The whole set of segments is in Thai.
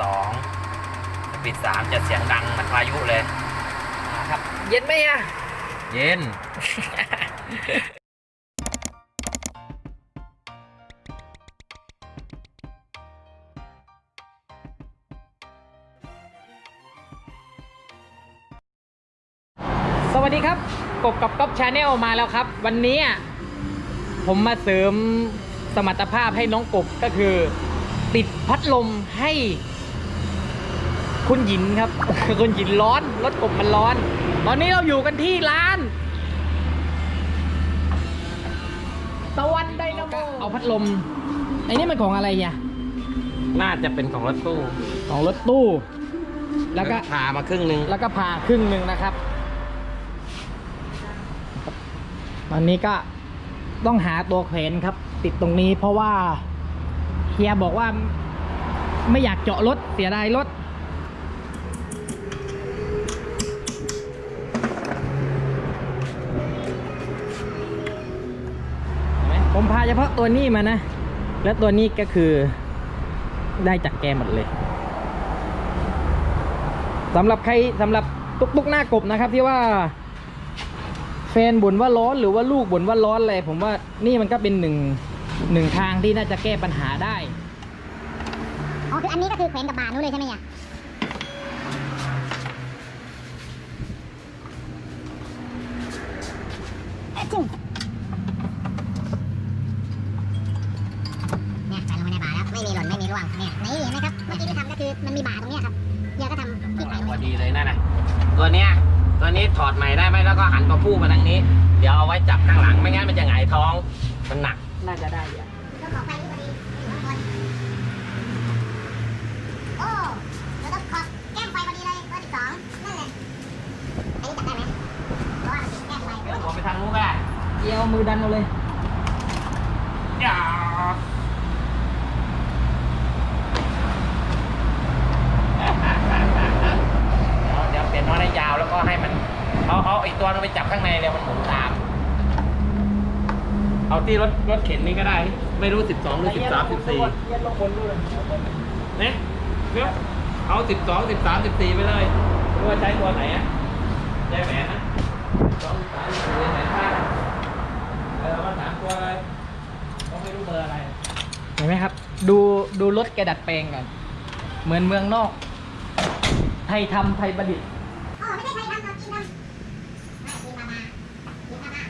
สองสปีดสามจะเสียงดังเหมือนพายุเลยนะครับ เย็นไหมอะ เย็น สวัสดีครับ กบกับก๊อฟชาแนลมาแล้วครับ วันนี้อะผมมาเสริมสมรรถภาพให้น้องกบก็คือ ติดพัดลมให้ คุณหยินครับ คุณหยินร้อนรถกบมันร้อน ตอนนี้เราอยู่กันที่ร้านตะวันไดนาโมเอาพัดลมไอ้นี่มันของอะไรอะน่าจะเป็นของรถตู้ ของรถตู้ แล้วก็พามาครึ่งหนึ่งแล้วก็ผ่าครึ่งหนึ่งนะครับ ตอนนี้ก็ต้องหาตัวแขวนครับ ติดตรงนี้เพราะว่าเฮียบอกว่าไม่อยากเจาะรถเสียดายรถ ผมพาเฉพาะตัวนี้มานะ แล้วตัวนี้ก็คือได้จากแกหมดเลยสำหรับใครสำหรับตุกตุกหน้ากบนะครับที่ว่าแฟนบ่นว่าร้อนหรือว่าลูกบ่นว่าร้อนอะไรผมว่านี่มันก็เป็นหนึ่งหนึ่งทางที่น่าจะแก้ปัญหาได้ อ๋อคืออันนี้ก็คือแขวนกับบาทนู้นเลยใช่ไหมเนี่ยอะจุ๊บ มันมีบาทตรงเนี้ยครับเฮียก็ทำที่ใส่ลงพไปอดีเลยนั่นนะตัวเนี้ยตัวนี้ถอดใหม่ได้ไหมแล้วก็หันตัวผู้มาทางนี้ เดี๋ยวเอาไว้จับข้างหลังไม่งั้นมันจะหงายท้องมันหนัก น่าจะได้อะแล้วขอไฟนี่พอดีทุกคนโอ้แล้วต้องขอแก้มไฟพอดีเลยเบอร์สิบสองนั่นแหละอันนี้จับได้ไหมเพราะว่ามันติดแก้มไฟเดี๋ยวผมไปทางนู้นก็ได้เกี่ยวมือดันเอาเลย อย่า เดี๋ยวเดี๋ยวเปลี่ยนน้อยให้ยาวแล้วก็ให้มันเอาเอาอีกตัวนึงไปจับข้างในเลยมันหมุนตาม เอาที่รถรถเข็นนี่ก็ได้ ไม่รู้สิบสองหรือสิบสามสิบสี่เย็นลงบนด้วยเนี่ยเดี๋ยวเอาสิบสองสิบสามสิบสี่ไปเลยรู้ว่าใช้ตัวไหนอะใช้แหวนนะสองสามสิบสี่ไหนท่าเออมาสามตัวเลยต้องไม่รู้เบอร์อะไรเห็นไหมครับ ดูดูรถแกดัดแปลงกันเหมือนเมืองนอก ไทยทำไทยประดิษฐ์ อ๋อไม่ใช่ไทยทำเราจีนทำอ่าจีนมามาจีนมามา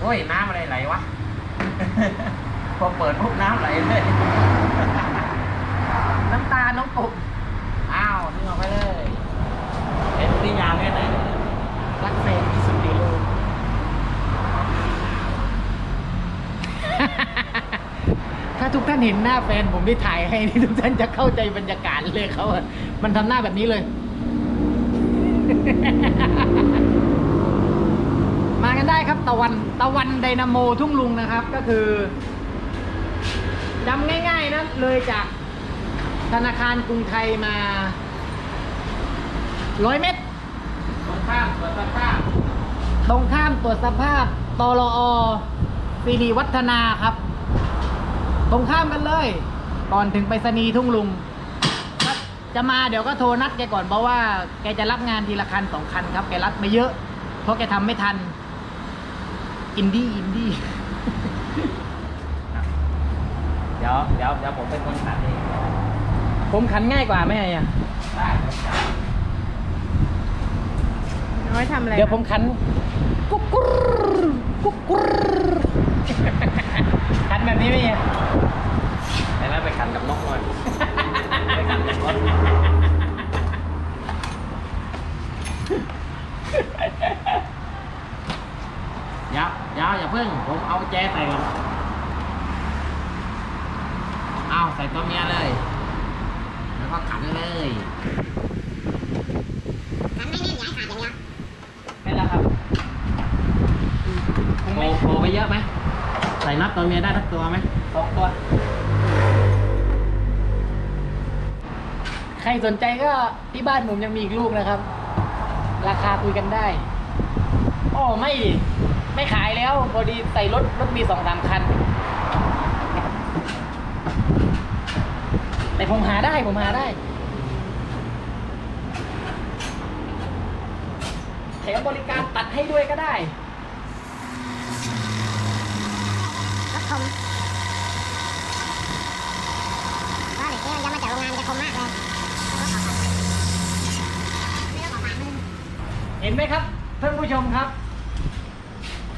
โอ้ย น้ำอะไรไหลวะ พอเปิดปุ๊บน้ำไหลเลย น้ำตาน้องกบ อ้าวนึกออกไปเลยเห็นตียาวแค่ไหน รักแฟนที่สุดในโลก ถ้าทุกท่านเห็นหน้าแฟนผมที่ถ่ายให้นี่ทุกท่านจะเข้าใจบรรยากาศเลยเขาอะมันทำหน้าแบบนี้เลย มากันได้ครับตะวันตะวันไดนาโมทุ่งลุงนะครับ ก็คือจำง่ายๆนะเลยจากธนาคารกรุงไทยมาร้อยเมตร ตรงข้ามสวนสภาพ ตรงข้ามตรวจสภาพตรอซีรีวัฒนาครับ ตรงข้ามกันเลย ก่อนถึงไปรษณีย์ทุ่งลุงถ้าจะมาเดี๋ยวก็โทรนัดแกก่อนเพราะว่าแกจะรับงานทีละคันสองคันครับแกรับไม่เยอะ เพราะแกทำไม่ทัน อินดี้อินดี้ เดี๋ยวเดี๋ยวเดี๋ยวผมเป็นคนตัดเองผมขันง่ายกว่าไหมอะ ได้ น้อยทำอะไรเดี๋ยวผมขันกุ๊กกุ๊รกุ๊กกุ๊รขันแบบนี้ไหมอะ ไอ้นั่นไปขันกับนกหน่อยไปขันกับรถเดี๋ยวเดี๋ยวอย่าเพิ่ง ผมเอาแจใส่ก่อนเอาใส่ตัวเมียเลย แล้วก็ขันเลย มันไม่แน่นอย่าให้ขาดอย่างเดียว ไม่แล้วครับ โผล่โผล่ไปเยอะไหม ใส่น็อตตัวเมียได้ทั้งตัวไหมสองตัว ใครสนใจก็ที่บ้านผมยังมีอีกลูกนะครับ ราคาคุยกันได้อ๋อไม่ดิไม่ขายแล้ว พอดีใส่รถรถมีสองสามคัน แต่ผมหาได้ผมหาได้แถมบริการตัดให้ด้วยก็ได้ รถคมว่าเด็กเนี่ยย้ำมาจากโรงงานจะคมมากเลยไม่ต้องออกปากมึง เห็นไหมครับท่านผู้ชมครับ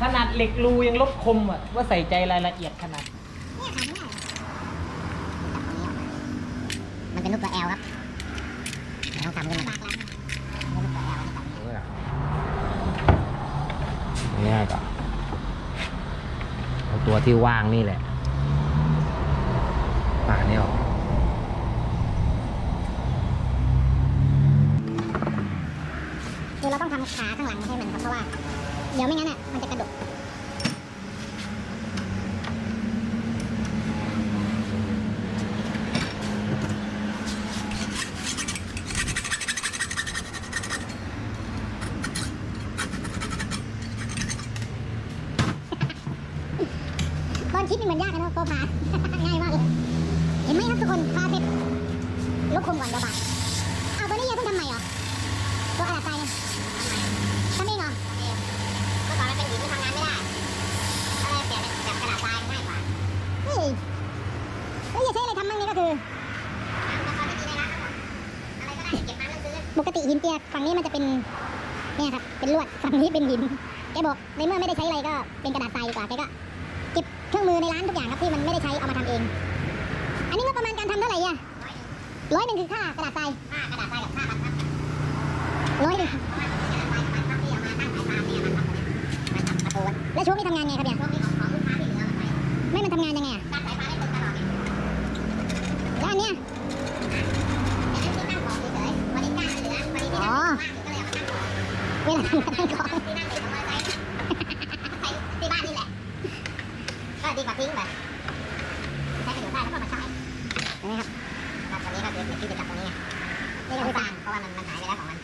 ขนาดเหล็กรูยังลบคมอะว่าใส่ใจรายละเอียดขนาดเนี่ยขาดไม่ได้มันเป็นลูกตัวแอลครับต้องทำขึ้นมาลูกตัวแอลเนี่ยก็เอาตัวที่ว่างนี่แหละป่าเนี่ย คือเราต้องทำ ขาข้างหลังให้มันครับเพราะว่า เดี๋ยวไม่งั้นอะมันจะกระดก ตอนคิดนี่มันยากนะโกพา ง่ายมากเลย เห็นไหมครับทุกคนพาเสร็จลบคมก่อนเดี๋ยวบาดเอาตัวนี้ยังต้องทำใหม่เหรอ ตัวกระดาษทรายเนี่ยทำเองเหรอเมื่อก่อนมันเป็นหินมันทำงานไม่ได้ก็เลยเปลี่ยนเป็นแบบกระดาษทรายง่ายกว่าเฮ้ยแล้วอย่าใช้อะไรทำมั่งนี่ก็คือปกติหินเปียกฝั่งนี้มันจะเป็น เนี่ยครับ เป็ นี้เป็นหิน แกบอกในเมื่อไม่ได้ใช้อะไรก็เป็นกระดาษทรายดีกว่า แกก็เก็บเครื่องมือในร้านทุกอย่างครับที่มันไม่ได้ใช้เอามาทำเอง อันนี้งบประมาณการทำเท่าไหร่อะร้อยหนึ่งคือค่ากระดาษทรายค่ากระดาษทรายกับค่าบัตรครับร้อยหนึ่งแล้วช่วงนี้ทำงานไงครับเนี่ยช่วงนี้ของลูกค้าที่เหลือไปไม่มันทำงานยังไงอะตัดสายไฟให้ตึงตลอดเนี่ยแล้วอันเนี้ยอ๋อเวลาทำงานของที่นั่งเด็กของมอเตอร์ไซค์ที่บ้านนี่แหละ ก็ดีกว่าทิ้งไปใช้ประโยชน์ได้แล้วก็มาใช้เห็นไหมครับครับตอนนี้ก็คือเด็กที่จะจับตรงนี้ไงนี่ก็คือสร้างเพราะว่ามันมันหายไปแล้วของมัน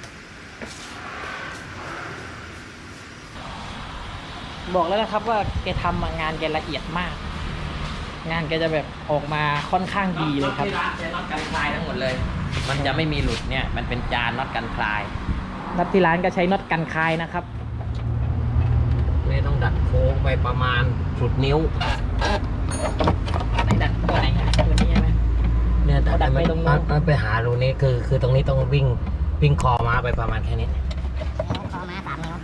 บอกแล้วนะครับว่าแกทำงานแกละเอียดมาก งานแกจะแบบออกมาค่อนข้างดีเลยครับ ที่ร้านใช้น็อตกันคลายทั้งหมดเลย มันจะไม่มีหลุดเนี่ย มันเป็นจานน็อตกันคลายนัดที่ร้านก็ใช้น็อตกันคายนะครับเลยต้องดัดโค้งไปประมาณสุดนิ้วไหนดัดตัวไหนอะตัวนี้ใช่ไหม เนี่ยแต่เอาดัดไปตรงนู้น มันไปหารูนี้คือ คือตรงนี้ต้องวิ่งวิ่งคอมาไปประมาณแค่นี้ นิ้วคอมาสามนิ้ว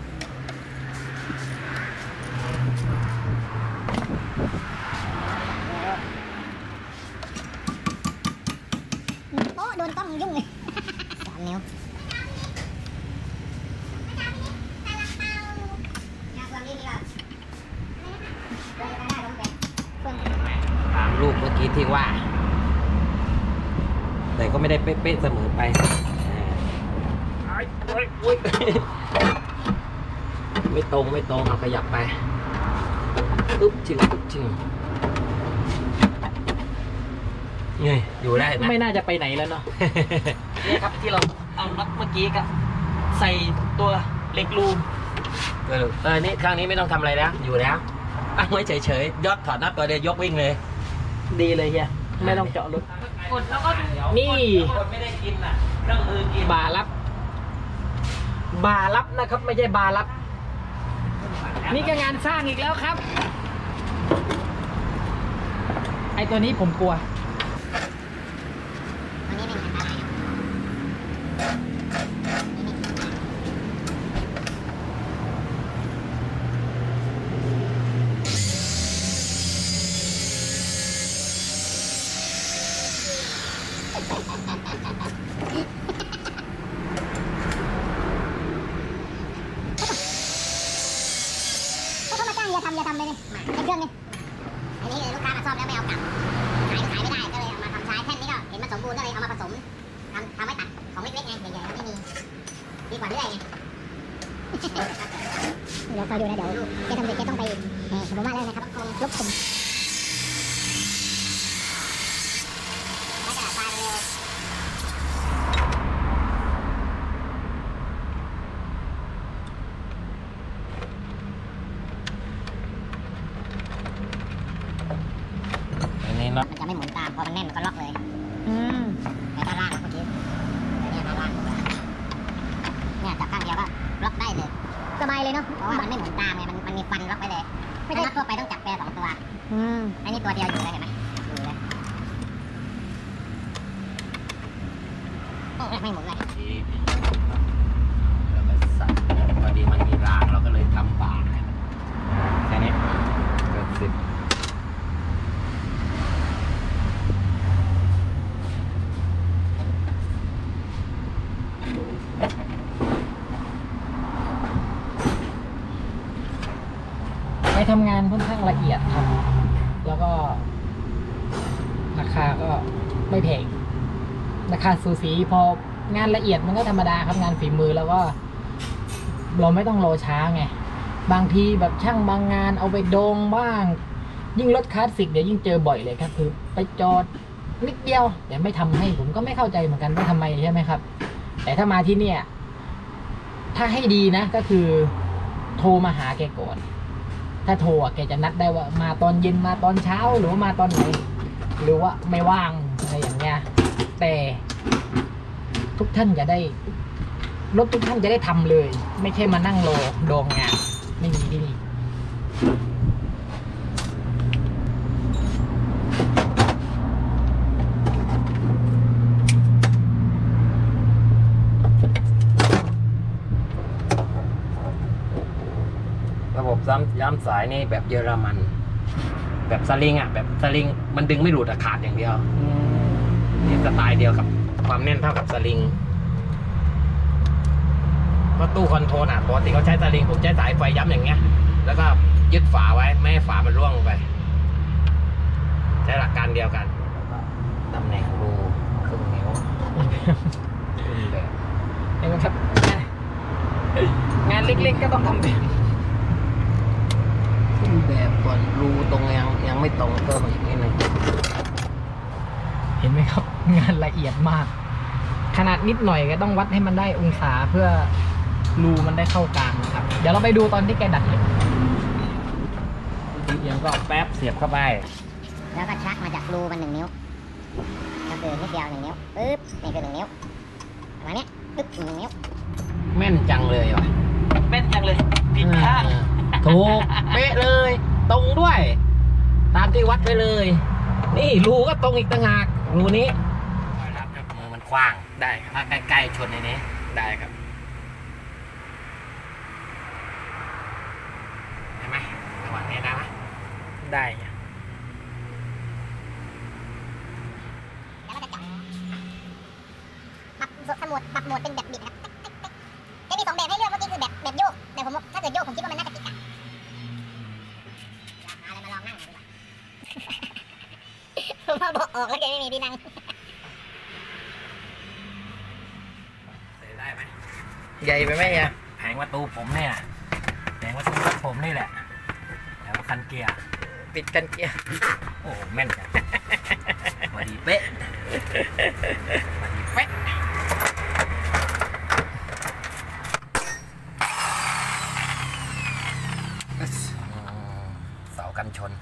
โอ้โดนกล้องยุ่งเลยสามนิ้วเตามรูปเมื่อกี้ที่ว่า แต่ก็ไม่ได้เป๊ะๆเสมอไปอ่าโอ๊ยโอ๊ยไม่ตรงไม่ตรงเอาขยับไปตุ๊บชิงตุ๊บชิง นี่อยู่ได้นะ ไม่น่าจะไปไหนแล้วเนาะ นี่ครับที่เราเอาน็อตเมื่อกี้ก็ใส่ตัวเหล็กรูเออเออนี่ครั้งนี้ไม่ต้องทำอะไรแล้ว อยู่แล้วตั้งไว้เฉยๆยอดถอดน็อตตัวเดียวยกวิ่งเลย ดีเลยเฮียไม่ต้องเจาะรถนี่ คนไม่ได้กินอะเครื่องมือกินบารับ บารับนะครับ ไม่ใช่บารับ นี่ก็งานสร้างอีกแล้วครับ ไอตัวนี้ผมกลัว วันนี้ไม่มีอะไรก็เขามาจ้างอย่าทำอย่าทำไปเลยไอ้เครื่องนี้อันนี้ลูกค้ามาซ่อมแล้วไม่เอากลับ ขายก็ขายไม่ได้ก็เลยเอามาทำใช้แท่นนี้ก็เห็นมันสมบูรณ์ก็เลยเอามาผสมทำทำไว้ตัดของเล็กๆไงใหญ่ๆไม่มีดี กว่าเรื่อยไงเดี๋ยวคอยดูนะเดี๋ยวแกทำเสร็จแกต้องไปเออผมว่าแล้วนะครับลบคมี่ยจับข้างเดียวก็ล็อกได้เลย สบายเลยเนาะเพราะว่ามันไม่เหมือนตามไงมันมันมีฟันล็อกไว้เลยไม่ใช่ทั่วไปต้องจับแปรสองตัวอืมอันนี้ตัวเดียวอยู่เลยเห็นไหมอยู่เลยไม่หมุนเลย ไปทำงานค่อนข้างละเอียดครับ แล้วก็ ราคาก็ไม่แพงราคาสูสีพองานละเอียดมันก็ธรรมดาครับงานฝีมือแล้วก็ เราไม่ต้องรอช้าไง บางทีแบบช่างบางงานเอาไปโดงบ้าง ยิ่งรถคลาสสิกเดี๋ยวยิ่งเจอบ่อยเลยครับ คือไปจอดนิดเดียวแต่ไม่ทำให้ผมก็ไม่เข้าใจเหมือนกันว่าทำไมใช่ไหมครับ แต่ถ้ามาที่เนี่ย ถ้าให้ดีนะ ก็คือ โทรมาหาแกก่อน ถ้าโทรอะแกจะนัดได้ว่ามาตอนเย็นมาตอนเช้าหรือว่ามาตอนไหนหรือว่าไม่ว่างอะไรอย่างเงี้ยแต่ทุกท่านจะได้รถทุกท่านจะได้ทำเลย ไม่ใช่มานั่งรอดองงานไม่มีที่นี่ ระ บบย้ำย้ำสายนี่แบบเยอรมัน แบบสลิงอะ แบบสลิงมันดึงไม่หลุดอะขาดอย่างเดียวนี่สไตล์เดียวกับความแน่นเท่ากับสลิงเพราะตู้คอนโทรลอะปกติเขาใช้สลิงผมใช้สายไฟย้ำอย่างเงี้ย แล้วก็ยึดฝาไว้ไม่ให้ฝามันร่วงลงไป ใช้หลักการเดียวกันตำแหน่งรูครึ่งนิ้วขึ้นแบบเห็นไหมครับงานเล็กๆก็ต้องทำแบบขึ้น แบบก่อนรูตรงยังยังไม่ตรงเพิ่มอีกนิดนึงเห็นไหมครับ งานละเอียดมาก ขนาดนิดหน่อยก็ต้องวัดให้มันได้องศาเพื่อรูมันได้เข้ากลางนะครับ เดี๋ยวเราไปดูตอนที่แกดัดเหล็กทีเดียวก็แป๊บเสียบเข้าไป แล้วก็ชักมาจากรูมันหนึ่งนิ้ว ก็คือนิดเดียวหนึ่งนิ้วปึ๊บนี่คือหนึ่งนิ้วประมาณเนี้ยปึ๊บหนึ่งนิ้ว แม่นจังเลยว่ะ แม่นจังเลยผิดข้าง ถูกเป๊ะเลย ตรงด้วย ตามที่วัดไปเลย นี่รูก็ตรงอีกต่างหากรูนี้ครับมือมันกว้างได้ครับถ้าใกล้ๆชนในนี้ได้ครับเห็นไหมจังหวะนี้ได้ไหมได้ แล้วก็จะจับปรับสมุดปรับโหมดเป็นแบบบิดนะครับจะมีสองแบบให้เลือกเมื่อกี้คือแบบแบบโยก แต่ผมถ้าเกิดโยกผมคิดว่ามันน่าจะติดกันหาอะไรมาลองนั่งดูดีกว่าผมว่าบอกออกแล้วแกไม่มีที่นั่ง ใส่ ได้ไหมใหญ่ไปไหมเนี่ยแผงประตูผมเนี่ยแผงประตูรถผมนี่แหละแล้วคันเกียร์ติดกันเกียร์โอ้โหแม่นจังพอดีเป๊ะพอดีเป๊ะอืมเสากันชน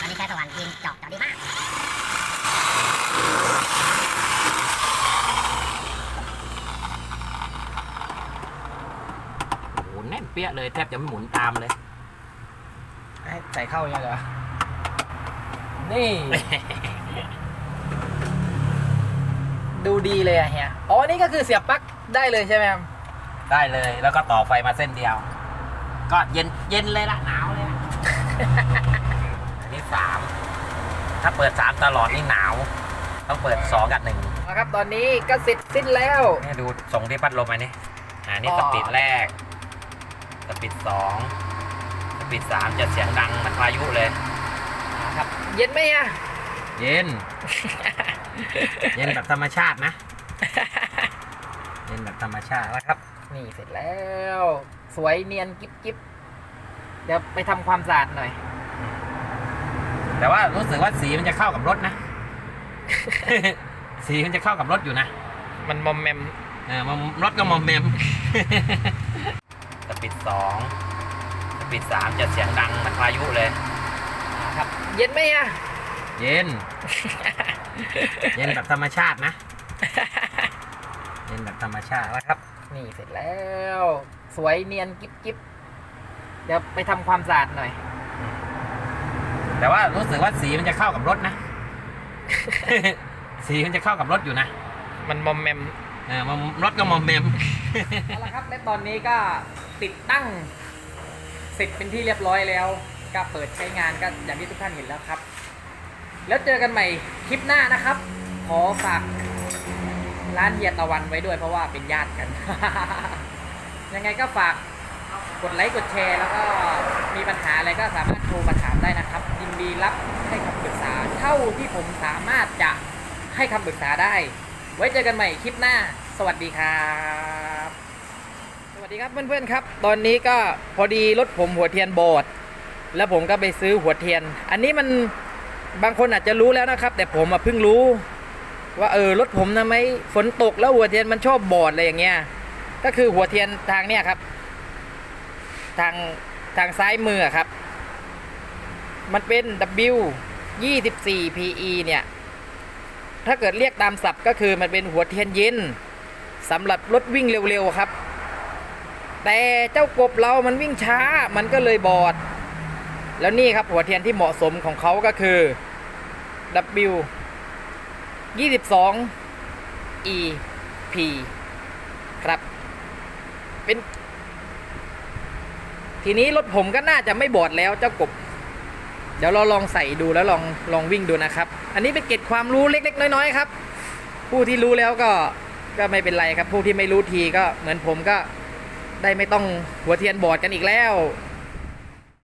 ตอนนี้ใช้สว่านยิงเจาะเจาะดีมากโอ้โหแน่นเปี้ยเลยแทบจะไม่หมุนตามเลยให้ใส่เข้ายังเหรอนี่ ดูดีเลยอะเฮียอ๋อนี่ก็คือเสียบปลั๊กได้เลยใช่ไหมครับได้เลยแล้วก็ต่อไฟมาเส้นเดียว ก็เย็นเย็นเลยละหนาวเลยละอันนี้สาม ถ้าเปิดสามตลอดนี่หนาว ต้องเปิดสองกับหนึ่งนะครับตอนนี้ก็เสร็จสิ้นแล้ว นี่ดูส่งที่พัดลมอันนี้อ่านี่อ๋อสปีดแรก สปีดสองสปีดสามจะเสียงดังเหมันพายุเลยครับ เย็นไหมอะเย็น เย็นแบบธรรมชาตินะ เย็นแบบธรรมชาตินะครับ นี่เสร็จแล้ว สวยเนียนกิ๊บกิ๊บเดี๋ยวไปทำความสะอาดหน่อย แต่ว่ารู้สึกว่าสีมันจะเข้ากับรถนะ สีมันจะเข้ากับรถอยู่นะ มันมอมแมมเออมอมรถก็มอมแมมสปีดสองสปีดสามจะเสียงดังเหมันพายุเลยคครับ เย็นไหมอะเย็น เย็นแบบธรรมชาตินะ เย็นแบบธรรมชาติเอาละครับ นี่เสร็จแล้ว สวยเนียนกิ๊บกิ๊บเดี๋ยวไปทำความสะอาดหน่อย แต่ว่ารู้สึกว่าสีมันจะเข้ากับรถนะ สีมันจะเข้ากับรถอยู่นะมันมอมแมมเออมันรถก็มอมแมม เอาละครับและตอนนี้ก็ติดตั้งเสร็จเป็นที่เรียบร้อยแล้ว ก็เปิดใช้งานก็อย่างที่ทุกท่านเห็นแล้วครับ แล้วเจอกันใหม่คลิปหน้านะครับ ขอฝากร้านเฮียตะวันไว้ด้วยเพราะว่าเป็นญาติกัน ยังไงก็ฝากกดไลค์กดแชร์แล้วก็มีปัญหาอะไรก็สามารถโทรมาถามได้นะครับยิน ดีรับให้คำปรึกษาเท่าที่ผมสามารถจะให้คำปรึกษาได้ ไว้เจอกันใหม่คลิปหน้า สวัสดีครับ สวัสดีครับเพื่อนๆครับ ตอนนี้ก็พอดีรถผมหัวเทียนบอด แล้วผมก็ไปซื้อหัวเทียน อันนี้มันบางคนอาจจะรู้แล้วนะครับ แต่ผมเพิ่งรู้ ว่าเออรถผมทำไมฝนตกแล้วหัวเทียนมันชอบบอดอะไรอย่างเงี้ย ก็คือหัวเทียนทางเนี้ยครับ ทางทางซ้ายมือครับ มันเป็น W 24 PE เนี่ย ถ้าเกิดเรียกตามศัพท์ก็คือมันเป็นหัวเทียนเย็นสำหรับรถวิ่งเร็วๆครับ แต่เจ้ากบเรามันวิ่งช้ามันก็เลยบอด แล้วนี่ครับหัวเทียนที่เหมาะสมของเขาก็คือ W 22 E P ครับ เป็น ทีนี้รถผมก็น่าจะไม่บอดแล้วเจ้ากบ เดี๋ยวเราลองใส่ดูแล้วลองลองวิ่งดูนะครับ อันนี้เป็นเกร็ดความรู้เล็ก ๆ น้อยๆครับ ผู้ที่รู้แล้วก็ก็ไม่เป็นไรครับ ผู้ที่ไม่รู้ทีก็เหมือนผมก็ได้ไม่ต้องหัวเทียนบอดกันอีกแล้ว